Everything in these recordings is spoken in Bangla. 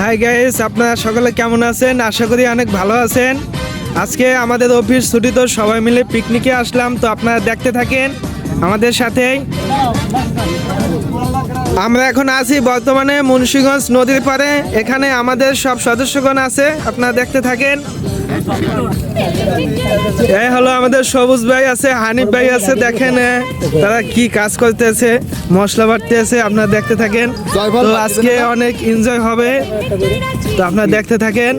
হাই গাইস আপনারা সকলে কেমন আছেন? আশা করি অনেক ভালো আছেন। আজকে আমাদের অফিস ছুটি তো সবাই মিলে পিকনিকে আসলাম, তো আপনারা দেখতে থাকেন আমাদের সাথেই। আমরা এখন আছি বর্তমানে মুন্সিগঞ্জ নদীর পারে এখানে আমাদের সব সদস্যগণ আছে আপনারা দেখতে থাকেন। এই হলো আমাদের সবুজ ভাই আছে হানিফ ভাই আছে দেখেন তারা কি কাজ করতেছে মশলা বাটতেছে আপনারা দেখতে থাকেন। তো আজকে অনেক এনজয় হবে। তো আপনারা দেখতে থাকেন।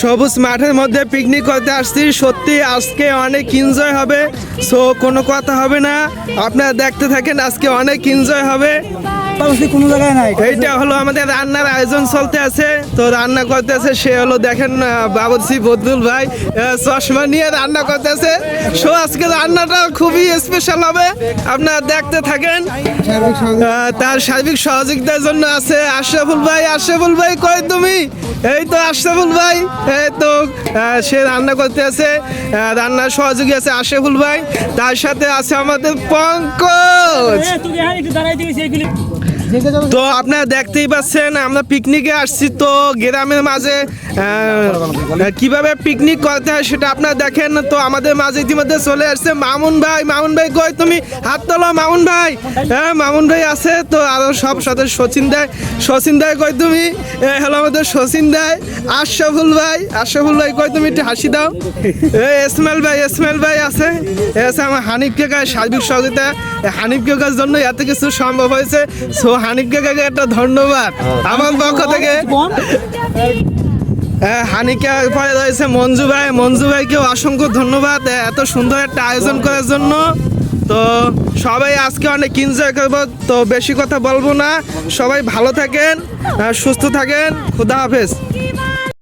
সবুজ মাঠের মধ্যে পিকনিক করতে আসছি। সত্যি আজকে অনেক এনজয় হবে। সো কোনো কথা হবে না। আপনারা দেখতে থাকেন, আজকে অনেক এনজয় হবে। কোনো জায়গায় নাই। এইটা হলো আমাদের রান্নার আয়োজন চলতে আছে। তো রান্না করতেছে সে হলো দেখেন ভাই চশমা নিয়ে রান্না করতেছে সো আজকে রান্নাটা খুবই স্পেশাল হবে আপনারা দেখতে থাকেন। তার সার্বিক সহযোগিতার জন্য আছে আশরাফুল ভাই। আশরাফুল ভাই কই তুমি? এই তো আশরাফুল ভাই এই তো সে রান্না করতে আছে রান্নার সহযোগী আছে আশরাফুল ভাই। তার সাথে আছে আমাদের পঙ্কজ। তো আপনারা দেখতেই পাচ্ছেন আমরা পিকনিকে আসছি। তো গ্রামের মাঝে কীভাবে পিকনিক করতে হয় সেটা আপনারা দেখেন। তো আমাদের মাঝে ইতিমধ্যে চলে আসছে মামুন ভাই। মামুন ভাই কই? তুমি হাত তোলো মামুন ভাই। হ্যাঁ মামুন ভাই আছে। তো আরও সব সাথে সচিন দেয় সচিন দেয় কই তুমি? হলো আমাদের সচিন দেয় আশরাফুল ভাই আশরাফুল ভাই কই তুমি? একটু হাসি দাও। এই ইসমাইল ভাই ইসমাইল ভাই আছে। আছে আমার হানিফ কাকা সার্বিক সহযোগিতা। এই হানিফ কাকার জন্য এত কিছু সম্ভব হয়েছে। সো হানিফ কাকাকে একটা ধন্যবাদ। আমার পক্ষ থেকে হ্যাঁ, হানিকা পরে রয়েছে মঞ্জু ভাই। মঞ্জু ভাইকেও অসংখ্য ধন্যবাদ এত সুন্দর একটা আয়োজন করার জন্য। তো সবাই আজকে অনেক এনজয় করব। তো বেশি কথা বলব না। সবাই ভালো থাকেন আহ, সুস্থ থাকেন। খুদা হাফেজ।